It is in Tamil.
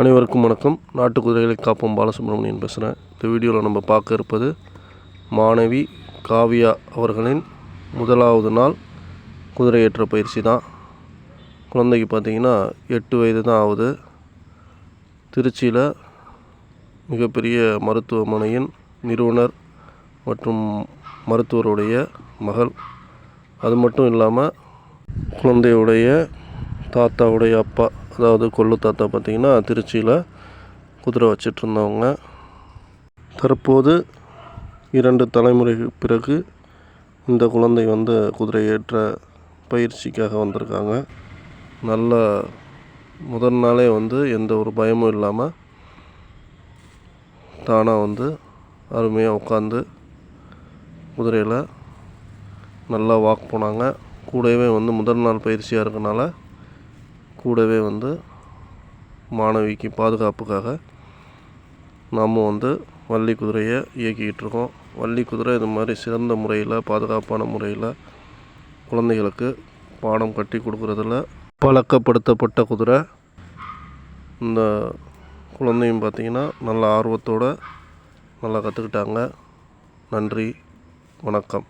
அனைவருக்கும் வணக்கம். நாட்டு குதிரைகளை காப்போம் பாலசுப்ரமணியன் பேசுகிறேன் இந்த வீடியோவில் நம்ம பார்க்க இருப்பது மாணவி காவியா அவர்களின் முதலாவது நாள் குதிரையேற்ற பயிற்சி தான். குழந்தைக்கு பார்த்தீங்கன்னா எட்டு வயது தான் ஆகுது. திருச்சியில் மிகப்பெரிய மருத்துவமனையின் நிறுவனர் மற்றும் மருத்துவருடைய மகள். அது மட்டும் இல்லாமல் குழந்தையுடைய தாத்தாவுடைய அப்பா அதாவது கொள்ளு தாத்தா பார்த்திங்கன்னா திருச்சியில் குதிரை வச்சிட்ருந்தவங்க. தற்போது இரண்டு தலைமுறைக்கு பிறகு இந்த குழந்தை வந்து குதிரை ஏற்ற பயிற்சிக்காக வந்திருக்காங்க. நல்ல முதல் நாளே வந்து எந்த ஒரு பயமும் இல்லாமல் தானாக வந்து அருமையாக உட்காந்து குதிரையில் நல்லா வாக் போனாங்க. கூடவே வந்து முதல் நாள் பயிற்சியாக இருக்கனால கூடவே வந்து மாணவிக்கு பாதுகாப்புக்காக நாம் வந்து வள்ளி குதிரையை இயக்கிக்கிட்டு இருக்கோம். வள்ளி குதிரை இது மாதிரி சிறந்த முறையில் பாதுகாப்பான முறையில் குழந்தைகளுக்கு பாடம் கட்டி கொடுக்குறதுல பழக்கப்படுத்தப்பட்ட குதிரை. இந்த குழந்தையும் பார்த்திங்கன்னா நல்ல ஆர்வத்தோடு நல்லா கற்றுக்கிட்டாங்க நன்றி வணக்கம்.